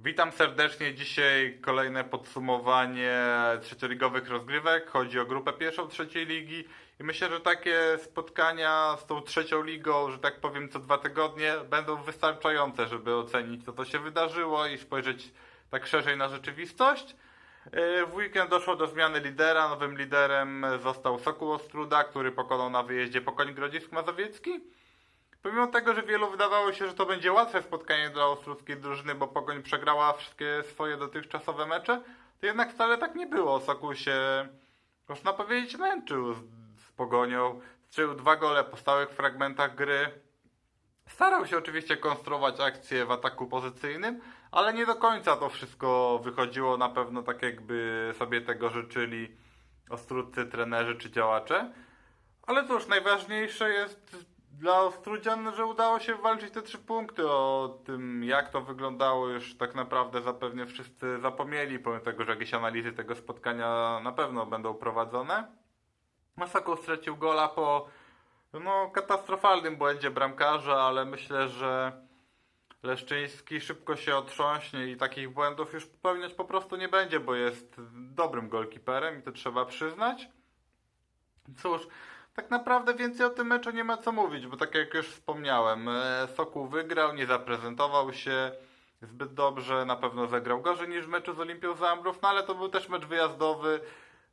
Witam serdecznie. Dzisiaj kolejne podsumowanie trzecioligowych rozgrywek. Chodzi o grupę pierwszą trzeciej ligi i myślę, że takie spotkania z tą trzecią ligą, że tak powiem co dwa tygodnie, będą wystarczające, żeby ocenić co to się wydarzyło i spojrzeć tak szerzej na rzeczywistość. Yy, W weekend doszło do zmiany lidera. Nowym liderem został Sokół Ostruda, który pokonał na wyjeździe Pokoń Grodzisk Mazowiecki. Pomimo tego, że wielu wydawało się, że to będzie łatwe spotkanie dla ostrudzkiej drużyny, bo Pogoń przegrała wszystkie swoje dotychczasowe mecze, to jednak wcale tak nie było. Sokół się, można powiedzieć, męczył z, z Pogonią. Strzelił dwa gole po stałych fragmentach gry. Starał się oczywiście konstruować akcje w ataku pozycyjnym, ale nie do końca to wszystko wychodziło na pewno tak, jakby sobie tego życzyli ostrudcy, trenerzy czy działacze. Ale cóż, najważniejsze jest dla Ostrudzian, że udało się walczyć te trzy punkty. O tym, jak to wyglądało, już tak naprawdę zapewne wszyscy zapomnieli, pomimo tego, że jakieś analizy tego spotkania na pewno będą prowadzone. Masako stracił gola po no, katastrofalnym błędzie bramkarza, ale myślę, że Leszczyński szybko się otrząśnie i takich błędów już popełniać po prostu nie będzie, bo jest dobrym golkiperem i to trzeba przyznać. Cóż, tak naprawdę więcej o tym meczu nie ma co mówić, bo tak jak już wspomniałem, e, Sokół wygrał, nie zaprezentował się zbyt dobrze, na pewno zagrał gorzej niż w meczu z Olimpią Zambrów, no ale to był też mecz wyjazdowy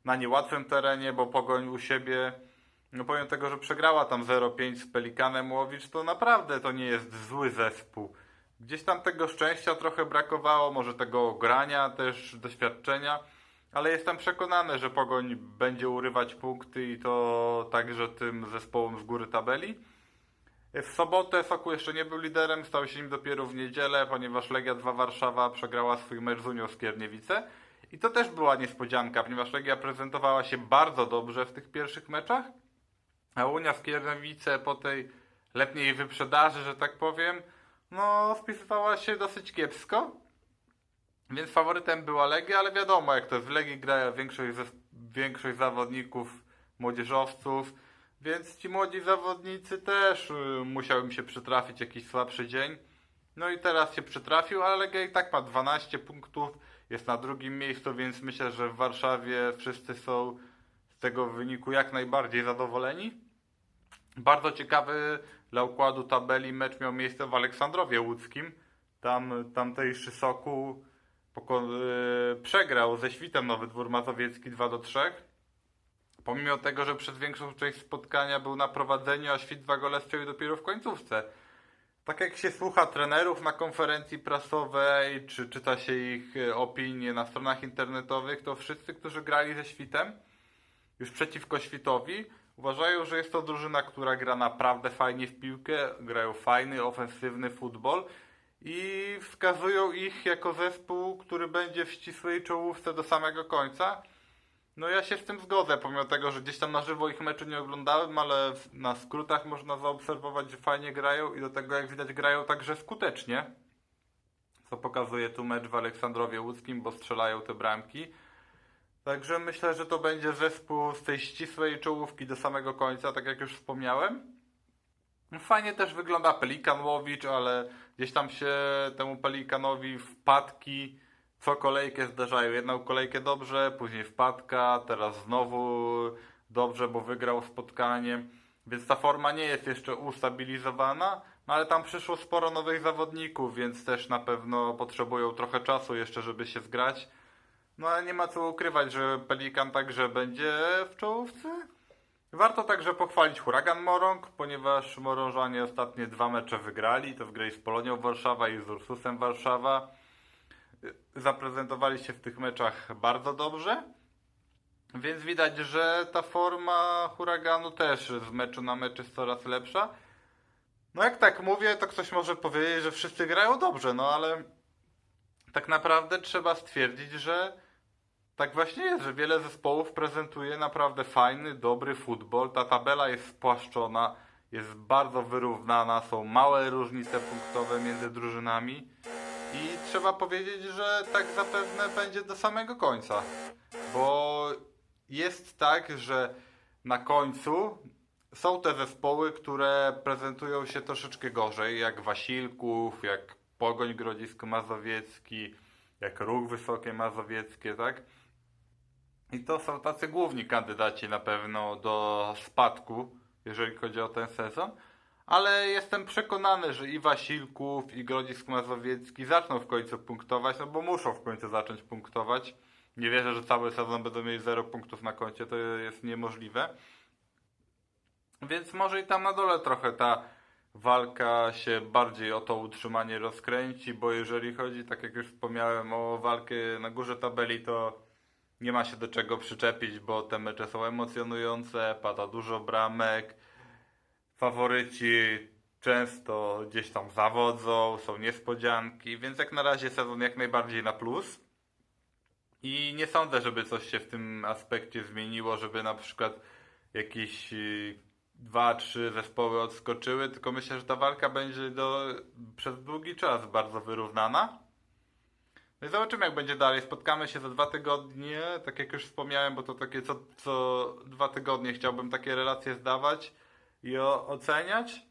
na niełatwym terenie, bo Pogoń u siebie, no pomimo tego, że przegrała tam 0-5 z Pelikanem Łowicz, to naprawdę to nie jest zły zespół. Gdzieś tam tego szczęścia trochę brakowało, może tego grania, też doświadczenia, ale jestem przekonany, że Pogoń będzie urywać punkty i to także tym zespołom z góry tabeli. W sobotę Sokół jeszcze nie był liderem, stał się nim dopiero w niedzielę, ponieważ Legia 2 Warszawa przegrała swój mecz z Unią Skierniewice. I to też była niespodzianka, ponieważ Legia prezentowała się bardzo dobrze w tych pierwszych meczach, a Unia Skierniewice po tej letniej wyprzedaży, że tak powiem, no spisywała się dosyć kiepsko. Więc faworytem była Legia, ale wiadomo, jak to jest w Legii gra większość, większość zawodników, młodzieżowców, więc ci młodzi zawodnicy też y, musiał im się przytrafić jakiś słabszy dzień. No i teraz się przytrafił, ale Legia i tak ma 12 punktów, jest na drugim miejscu, więc myślę, że w Warszawie wszyscy są z tego wyniku jak najbardziej zadowoleni. Bardzo ciekawy dla układu tabeli mecz miał miejsce w Aleksandrowie Łódzkim. Tam tamtejszy Sokół yy, przegrał ze Świtem Nowy Dwór Mazowiecki 2 do 3. Pomimo tego, że przez większą część spotkania był na prowadzeniu, a Świt dwa gole strzelił dopiero w końcówce. Tak jak się słucha trenerów na konferencji prasowej, czy czyta się ich e, opinie na stronach internetowych, to wszyscy, którzy grali ze Świtem, już przeciwko Świtowi, uważają, że jest to drużyna, która gra naprawdę fajnie w piłkę, grają fajny, ofensywny futbol i wskazują ich jako zespół, który będzie w ścisłej czołówce do samego końca. No ja się z tym zgodzę, pomimo tego, że gdzieś tam na żywo ich meczu nie oglądałem, ale na skrótach można zaobserwować, że fajnie grają i do tego jak widać grają także skutecznie. Co pokazuje tu mecz w Aleksandrowie Łódzkim, bo strzelają te bramki. Także myślę, że to będzie zespół z tej ścisłej czołówki do samego końca, tak jak już wspomniałem. Fajnie też wygląda Pelikan Łowicz, ale gdzieś tam się temu Pelikanowi wpadki co kolejkę zdarzają. Jedną kolejkę dobrze, później wpadka, teraz znowu dobrze, bo wygrał spotkanie. Więc ta forma nie jest jeszcze ustabilizowana, no ale tam przyszło sporo nowych zawodników, więc też na pewno potrzebują trochę czasu jeszcze, żeby się zgrać. No ale nie ma co ukrywać, że Pelikan także będzie w czołówce. Warto także pochwalić Huragan Morąg, ponieważ Morążanie ostatnie dwa mecze wygrali. To wygrali z Polonią Warszawa i z Ursusem Warszawa. Zaprezentowali się w tych meczach bardzo dobrze. Więc widać, że ta forma huraganu też z meczu na mecz jest coraz lepsza. No jak tak mówię, to ktoś może powiedzieć, że wszyscy grają dobrze, no ale tak naprawdę trzeba stwierdzić, że tak właśnie jest, że wiele zespołów prezentuje naprawdę fajny, dobry futbol. Ta tabela jest spłaszczona, jest bardzo wyrównana, są małe różnice punktowe między drużynami. I trzeba powiedzieć, że tak zapewne będzie do samego końca. Bo jest tak, że na końcu są te zespoły, które prezentują się troszeczkę gorzej, jak Wasilków, jak Pogoń Grodzisko Mazowiecki, jak Ruch Wysokie Mazowieckie, tak? I to są tacy główni kandydaci na pewno do spadku, jeżeli chodzi o ten sezon. Ale jestem przekonany, że i Wasilków, i Grodzisk Mazowiecki zaczną w końcu punktować, no bo muszą w końcu zacząć punktować. Nie wierzę, że cały sezon będą mieli 0 punktów na koncie, to jest niemożliwe. Więc może i tam na dole trochę ta walka się bardziej o to utrzymanie rozkręci, bo jeżeli chodzi, tak jak już wspomniałem, o walkę na górze tabeli, to nie ma się do czego przyczepić, bo te mecze są emocjonujące, pada dużo bramek, faworyci często gdzieś tam zawodzą, są niespodzianki, więc jak na razie sezon jak najbardziej na plus. I nie sądzę, żeby coś się w tym aspekcie zmieniło, żeby na przykład jakieś y, dwa, trzy zespoły odskoczyły, tylko myślę, że ta walka będzie do, przez długi czas bardzo wyrównana. No i zobaczymy, jak będzie dalej. Spotkamy się za dwa tygodnie, tak jak już wspomniałem, bo to takie co, co dwa tygodnie chciałbym takie relacje zdawać i o, oceniać.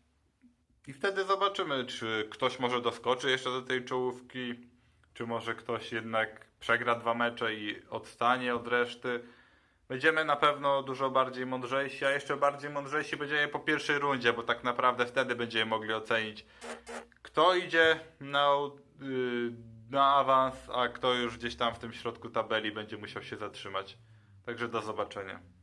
I wtedy zobaczymy, czy ktoś może doskoczy jeszcze do tej czołówki, czy może ktoś jednak przegra dwa mecze i odstanie od reszty. Będziemy na pewno dużo bardziej mądrzejsi, a jeszcze bardziej mądrzejsi będziemy po pierwszej rundzie, bo tak naprawdę wtedy będziemy mogli ocenić, kto idzie na, yy, na awans, a kto już gdzieś tam w tym środku tabeli będzie musiał się zatrzymać. Także do zobaczenia.